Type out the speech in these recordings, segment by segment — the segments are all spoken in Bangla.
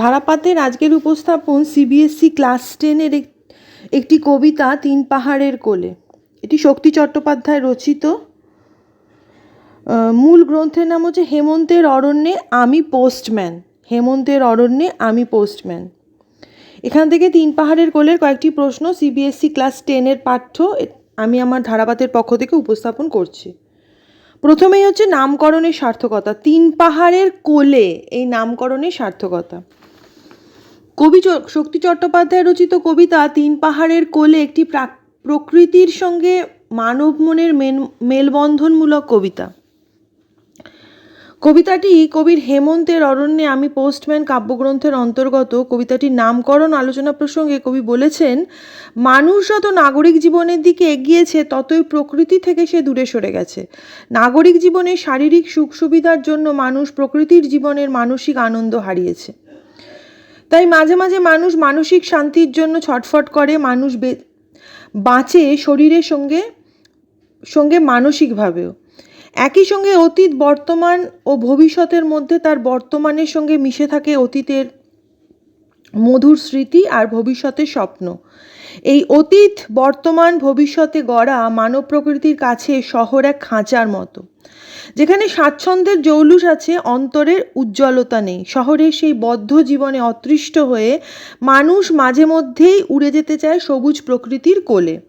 ধারাপাতের আজকের উপস্থাপন সিবিএসসি ক্লাস টেনের একটি কবিতা তিন পাহাড়ের কোলে। এটি শক্তি চট্টোপাধ্যায় রচিত। মূল গ্রন্থের নাম হচ্ছে হেমন্তের অরণ্যে আমি পোস্টম্যান হেমন্তের অরণ্যে আমি পোস্টম্যান এখান থেকে তিন পাহাড়ের কোলের কয়েকটি প্রশ্ন সিবিএসসি ক্লাস টেনের পাঠ্য আমি আমার ধারাপাতের পক্ষ থেকে উপস্থাপন করছি। প্রথমেই হচ্ছে নামকরণের সার্থকতা। তিন পাহাড়ের কোলে এই নামকরণের সার্থকতা। কবি শক্তি চট্টোপাধ্যায় রচিত কবিতা তিন পাহাড়ের কোলে একটি প্রাক- প্রকৃতির সঙ্গে মানব মনের মেন- মেলবন্ধনমূলক কবিতা। কবিতাটি কবির হেমন্তের অরণ্যে আমি পোস্টম্যান কাব্যগ্রন্থের অন্তর্গত। কবিতাটির নামকরণ আলোচনা প্রসঙ্গে কবি বলেছেন, মানুষ যত নাগরিক জীবনের দিকে এগিয়েছে, ততই প্রকৃতি থেকে সে দূরে সরে গেছে। নাগরিক জীবনে শারীরিক সুখ সুবিধার জন্য মানুষ প্রকৃতির জীবনের মানসিক আনন্দ হারিয়েছে। তাই মাঝে মাঝে মানুষ মানসিক শান্তির জন্য ছটফট করে, মানুষ বাঁচে শরীরের সঙ্গে সঙ্গে মানসিকভাবেও। একই সঙ্গে অতীত, বর্তমান ও ভবিষ্যতের মধ্যে তার বর্তমানের সঙ্গে মিশে থাকে অতীতের মধুর স্মৃতি আর ভবিষ্যতের স্বপ্ন। এই অতীত বর্তমান ভবিষ্যতে গড়া মানব প্রকৃতির কাছে শহর এক খাঁচার মতো। যেখানে স্বাচ্ছন্দ্যের জৌলুস আছে, অন্তরের উজ্জ্বলতা নেই। শহরের সেই বদ্ধ জীবনে অতৃষ্ট হয়ে মানুষ মাঝে মধ্যেই উড়ে যেতে চায় সবুজ প্রকৃতির কোলে।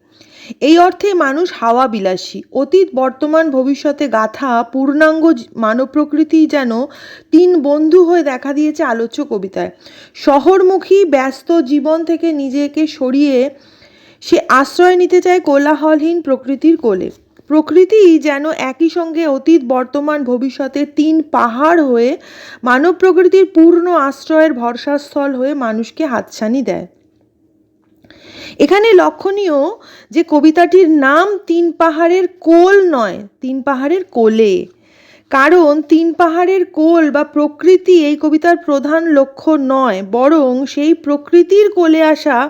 এই অর্থে মানুষ হাওয়া বিলাসী অতীত, বর্তমান, ভবিষ্যতে গাথা, পূর্ণাঙ্গ মানব প্রকৃতি যেন তিন বন্ধু হয়ে দেখা দিয়েছে আলোচ্য কবিতায়। শহরমুখী, ব্যস্ত জীবন থেকে নিজেকে সরিয়ে সে আশ্রয় নিতে চায় কোলাহলহীন প্রকৃতির কোলে। প্রকৃতি যেন একই সঙ্গে অতীত, বর্তমান ভবিষ্যতের তিন পাহাড় হয়ে মানব প্রকৃতির পূর্ণ আশ্রয়ের ভরসাস্থল হয়ে মানুষকে হাতছানি দেয়। এখানে লক্ষণীয় যে কবিতাটির নাম তিন পাহাড়ের কোল নয়, তিন পাহাড়ের কোলে। কারণ তিন পাহাড়ের কোল বা প্রকৃতি এই কবিতার প্রধান লক্ষ্য নয়, বরং সেই প্রকৃতির কোলে আসা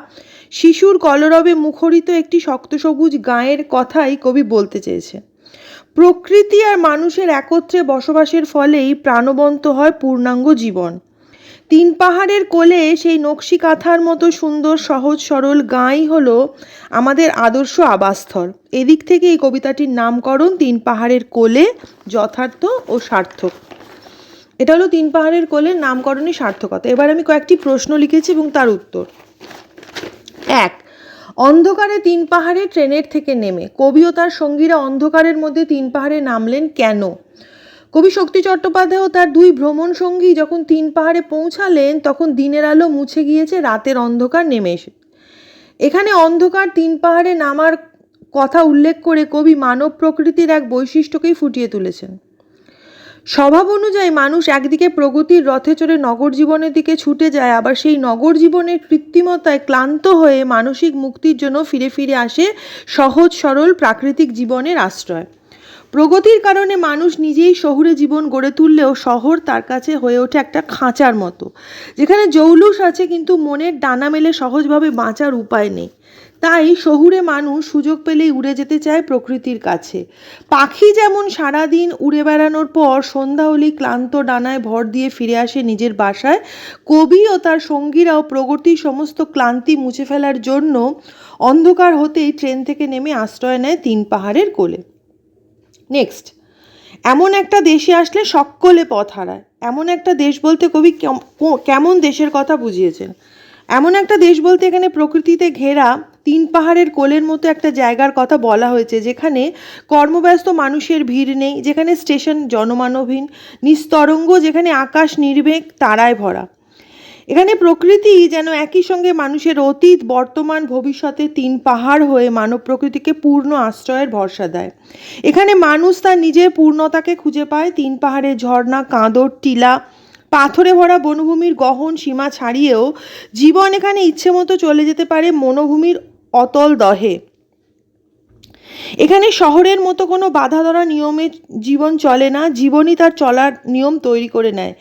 শিশুর কলরবে মুখরিত একটি শক্ত সবুজ গায়ের কথাই কবি বলতে চেয়েছে। প্রকৃতি আর মানুষের একত্রে বসবাসের ফলেই প্রাণবন্ত হয় পূর্ণাঙ্গ জীবন। তিন পাহাড়ের কোলে সেই নকশি কাঁথার মতো সুন্দর, সহজ, সরল গাঁই হল আমাদের আদর্শ আবাসস্থল। এদিক থেকে এই কবিতাটির নামকরণ তিন পাহাড়ের কোলে যথার্থ ও সার্থক। এটা হলো তিন পাহাড়ের কোলের নামকরণের সার্থকতা। এবার আমি কয়েকটি প্রশ্ন লিখেছি এবং তার উত্তর। এক, অন্ধকারে তিন পাহাড়ে ট্রেনের থেকে নেমে। কবি ও তার সঙ্গীরা অন্ধকারের মধ্যে তিন পাহাড়ে নামলেন কেন? কবি শক্তি চট্টোপাধ্যায় ও তার দুই ভ্রমণ সঙ্গী যখন তিন পাহাড়ে পৌঁছালেন, তখন দিনের আলো মুছে গিয়েছে, রাতের অন্ধকার নেমে এসে। এখানে অন্ধকার তিন পাহাড়ে নামার কথা উল্লেখ করে কবি মানব প্রকৃতির এক বৈশিষ্ট্যকেই ফুটিয়ে তুলেছেন। স্বভাব অনুযায়ী মানুষ একদিকে প্রগতির রথে চড়ে নগর জীবনের দিকে ছুটে যায়, আবার সেই নগর জীবনের কৃত্রিমতায় ক্লান্ত হয়ে মানসিক মুক্তির জন্য ফিরে ফিরে আসে সহজ সরল প্রাকৃতিক জীবনের আশ্রয়। প্রগতির কারণে মানুষ নিজেই শহুরে জীবন গড়ে তুললেও শহর তার কাছে হয়ে ওঠে একটা খাঁচার মতো। যেখানে জৌলুস আছে কিন্তু মনের ডানা মেলে সহজভাবে বাঁচার উপায় নেই। তাই শহুরে মানুষ সুযোগ পেলেই উড়ে যেতে চায় প্রকৃতির কাছে। পাখি যেমন সারাদিন উড়ে বেড়ানোর পর সন্ধ্যা হলেই ক্লান্ত ডানায় ভর দিয়ে ফিরে আসে নিজের বাসায়, কবি ও তার সঙ্গীরাও প্রগতির সমস্ত ক্লান্তি মুছে ফেলার জন্য অন্ধকার হতেই ট্রেন থেকে নেমে আশ্রয় নেয় তিন পাহাড়ের কোলে। নেক্সট এমন একটা দেশে আসলে সকলে পথ হারায়। এমন একটা দেশ বলতে কবি কেমন দেশের কথা বুঝিয়েছেন? এমন একটা দেশ বলতে এখানে প্রকৃতিতে ঘেরা তিন পাহাড়ের কোলের মতো একটা জায়গার কথা বলা হয়েছে, যেখানে কর্মব্যস্ত মানুষের ভিড় নেই, যেখানে স্টেশন জনমানবহীন, নিস্তরঙ্গ, যেখানে আকাশ নির্বেক তারায় ভরা। এখানে প্রকৃতি যেন একই সঙ্গে মানুষের অতীত, বর্তমান ভবিষ্যতে তিন পাহাড় হয়ে মানব প্রকৃতিকে পূর্ণ আশ্রয়ের ভরসা দেয়। এখানে মানুষ তার নিজের পূর্ণতাকে খুঁজে পায়। তিন পাহাড়ের ঝর্ণা, কাঁদর, টিলা, পাথরে ভরা বনভূমির গহন সীমা ছাড়িয়েও জীবন এখানে ইচ্ছে মতো চলে যেতে পারে মনোভূমির অতল দহে। এখানে শহরের মতো কোনো বাধা ধরা নিয়মে জীবন চলে না, জীবনই তার চলার নিয়ম তৈরি করে নেয়।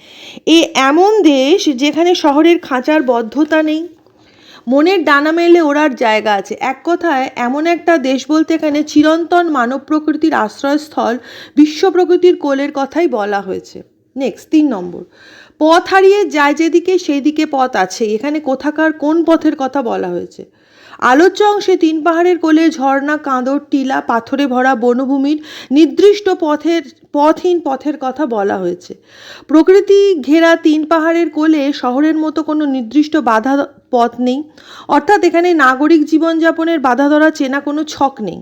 এ এমন দেশ যেখানে শহরের খাঁচার বদ্ধতা নেই। মনের ডানা মেলে ওড়ার জায়গা আছে। এক কথায়, এমন একটা দেশ বলতে এখানে চিরন্তন মানব প্রকৃতির আশ্রয়স্থল, বিশ্ব প্রকৃতির কোলের কথাই বলা হয়েছে। নেক্সট তিন নম্বর। পথ হারিয়ে যায় যেদিকে সেই দিকে পথ আছে। এখানে কোথাকার কোন পথের কথা বলা হয়েছে? আলোচ্য অংশে তিন পাহাড়ের কোলে ঝর্ণা, কাঁদর, টিলা, পাথরে ভরা বনভূমির নির্দিষ্ট পথের, পথহীন পথের কথা বলা হয়েছে। প্রকৃতি ঘেরা তিন পাহাড়ের কোলে শহরের মতো কোনো নির্দিষ্ট বাধা পথ নেই। অর্থাৎ এখানে নাগরিক জীবনযাপনের বাধা ধরা চেনা কোনো ছক নেই।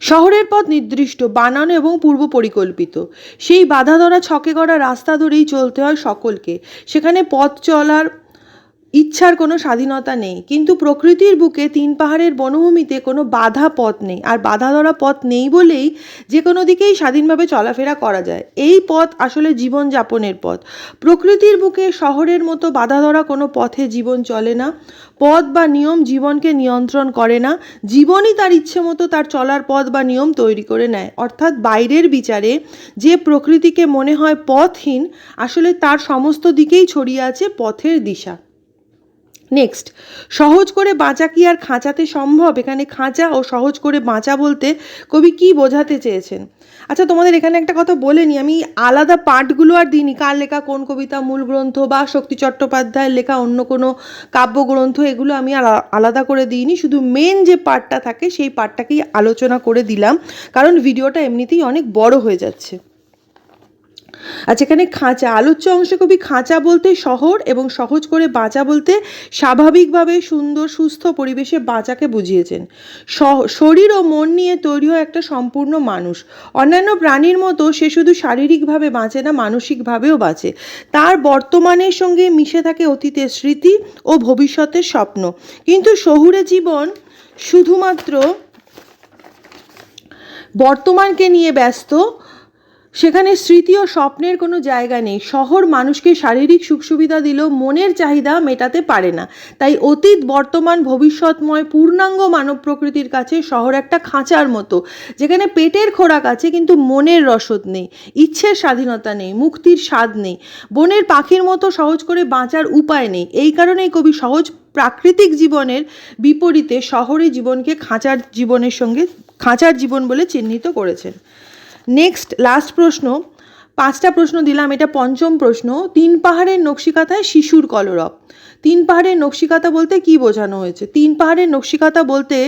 শহরের পথ নির্দিষ্ট, বানানো এবং পূর্ব পরিকল্পিত। সেই বাধা ধরা ছকে করা রাস্তা ধরেই চলতে হয় সকলকে। সেখানে পথ চলার ইচ্ছার কোনো স্বাধীনতা নেই। কিন্তু প্রকৃতির বুকে তিন পাহাড়ের বনভূমিতে কোনো বাধা পথ নেই। আর বাধা ধরা পথ নেই বলেই যে কোনো দিকেই স্বাধীনভাবে চলাফেরা করা যায়। এই পথ আসলে জীবনযাপনের পথ। প্রকৃতির বুকে শহরের মতো বাধা ধরা কোনো পথে জীবন চলে না। পথ বা নিয়ম জীবনকে নিয়ন্ত্রণ করে না। জীবনই তার ইচ্ছে মতো তার চলার পথ বা নিয়ম তৈরি করে নেয়। অর্থাৎ বাইরের বিচারে যে প্রকৃতিকে মনে হয় পথহীন, আসলে তার সমস্ত দিকেই ছড়িয়ে আছে পথের দিশা। নেক্সট সহজ করে বাঁচা কি আর খাঁচাতে সম্ভব? এখানে খাঁচা ও সহজ করে বাঁচা বলতে কবি কি বোঝাতে চেয়েছেন? আচ্ছা তোমাদের এখানে একটা কথা বলে নি, আমি আলাদা পাঠগুলো আর দিইনি। কার লেখা, কোন কবিতা, মূল গ্রন্থ বা শক্তি চট্টোপাধ্যায়ের লেখা, অন্য কোনো কাব্যগ্রন্থ, এগুলো আমি আর আলাদা করে দিইনি। শুধু মেন যে পার্টটা থাকে, সেই পার্টটাকেই আলোচনা করে দিলাম, কারণ ভিডিওটা এমনিতেই অনেক বড় হয়ে যাচ্ছে। আচ্ছা এখানে খাঁচা আলোচ্য অংশে কবি খাঁচা বলতে শহর এবং সহজ করে বাঁচা বলতে স্বাভাবিকভাবে সুন্দর, সুস্থ পরিবেশে বাঁচাকে বুঝিয়েছেন। শরীর ও মন নিয়ে তৈরি হয় একটা সম্পূর্ণ মানুষ। অন্যান্য প্রাণীর মতো সে শুধু শারীরিকভাবে বাঁচে না, মানসিকভাবেও বাঁচে। তার বর্তমানের সঙ্গে মিশে থাকে অতীতের স্মৃতি ও ভবিষ্যতের স্বপ্ন। কিন্তু শহুরে জীবন শুধুমাত্র বর্তমানকে নিয়ে ব্যস্ত সেখানে স্মৃতি ও স্বপ্নের কোনো জায়গা নেই। শহর মানুষকে শারীরিক সুখ সুবিধা দিলেও মনের চাহিদা মেটাতে পারে না। তাই অতীত, বর্তমান, ভবিষ্যৎময়, পূর্ণাঙ্গ মানব প্রকৃতির কাছে শহর একটা খাঁচার মতো, যেখানে পেটের খোরাক আছে কিন্তু মনের রসদ নেই, ইচ্ছের স্বাধীনতা নেই, মুক্তির স্বাদ নেই, বনের পাখির মতো সহজ করে বাঁচার উপায় নেই। এই কারণেই কবি সহজ প্রাকৃতিক জীবনের বিপরীতে শহরে জীবনকে খাঁচার জীবনের সঙ্গে, খাঁচার জীবন বলে চিহ্নিত করেছেন। নেক্সট লাস্ট প্রশ্ন। পাঁচটা প্রশ্ন দিলাম এটা পঞ্চম প্রশ্ন। তিন পাহাড়ের নকশিকাথায় শিশুর কলরব। তিন পাহাড়ের নকশিকাতা বলতে কি বোঝানো হয়েছে? তিন পাহাড়ের নকশিকাতা বলতে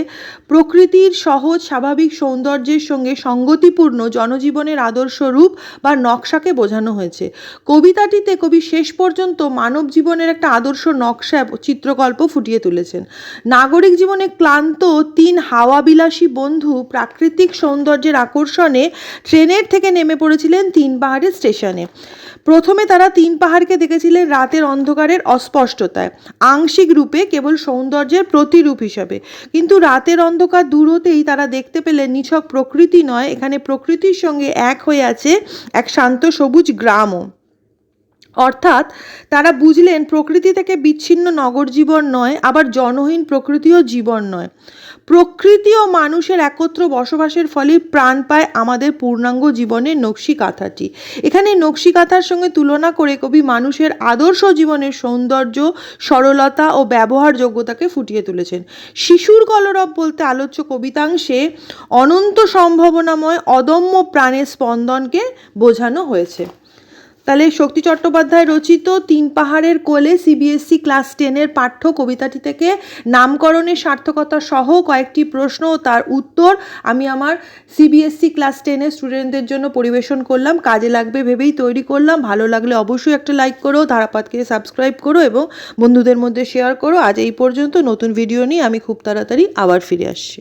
প্রকৃতির সহজ, স্বাভাবিক সৌন্দর্যের সঙ্গে সঙ্গতিপূর্ণ জনজীবনের আদর্শ রূপ বা নকশাকে বোঝানো হয়েছে। কবিতাটিতে কবি শেষ পর্যন্ত মানব জীবনের একটা আদর্শ নকশা চিত্রকল্প ফুটিয়ে তুলেছেন। নাগরিক জীবনে ক্লান্ত, তিন হাওয়াবিলাসী বন্ধু প্রাকৃতিক সৌন্দর্যের আকর্ষণে ট্রেনের থেকে নেমে পড়েছিলেন তিন পাহাড়ের স্টেশনে। প্রথমে তারা তিন পাহাড়কে দেখেছিলেন রাতের অন্ধকারের অস্পষ্টতায়। আংশিক রূপে কেবল সৌন্দর্যের প্রতিরূপ হিসাবে। কিন্তু রাতের অন্ধকার দূর হতেই তারা দেখতে পেলেন নিছক প্রকৃতি নয়, এখানে প্রকৃতির সঙ্গে এক হয়ে আছে এক শান্ত সবুজ গ্রামও। অর্থাৎ তারা বুঝলেন প্রকৃতি থেকে বিচ্ছিন্ন নগর জীবন নয়, আবার জনহীন প্রকৃতিও জীবন নয়। প্রকৃতি ও মানুষের একত্র বসবাসের ফলে প্রাণ পায় আমাদের পূর্ণাঙ্গ জীবনের নকশি কাঁথাটি। এখানে নকশি কাঁথার সঙ্গে তুলনা করে কবি মানুষের আদর্শ জীবনের সৌন্দর্য, সরলতা ও ব্যবহার যোগ্যতাকে ফুটিয়ে তুলেছেন। শিশুর কলরব বলতে আলোচ্য কবিতাংশে অনন্ত সম্ভাবনাময় অদম্য প্রাণের স্পন্দনকে বোঝানো হয়েছে। তাহলে শক্তি চট্টোপাধ্যায় রচিত তিন পাহাড়ের কোলে সিবিএসসি ক্লাস টেনের পাঠ্য কবিতাটি থেকে নামকরণের সার্থকতা সহ কয়েকটি প্রশ্ন ও তার উত্তর আমি আমার সিবিএসসি ক্লাস টেনের স্টুডেন্টদের জন্য পরিবেশন করলাম। কাজে লাগবে ভেবেই তৈরি করলাম। ভালো লাগলে অবশ্যই একটা লাইক করো, ধারাপাতকে সাবস্ক্রাইব করো এবং বন্ধুদের মধ্যে শেয়ার করো। আজ এই পর্যন্ত নতুন ভিডিও নিয়ে আমি খুব তাড়াতাড়ি আবার ফিরে আসছি।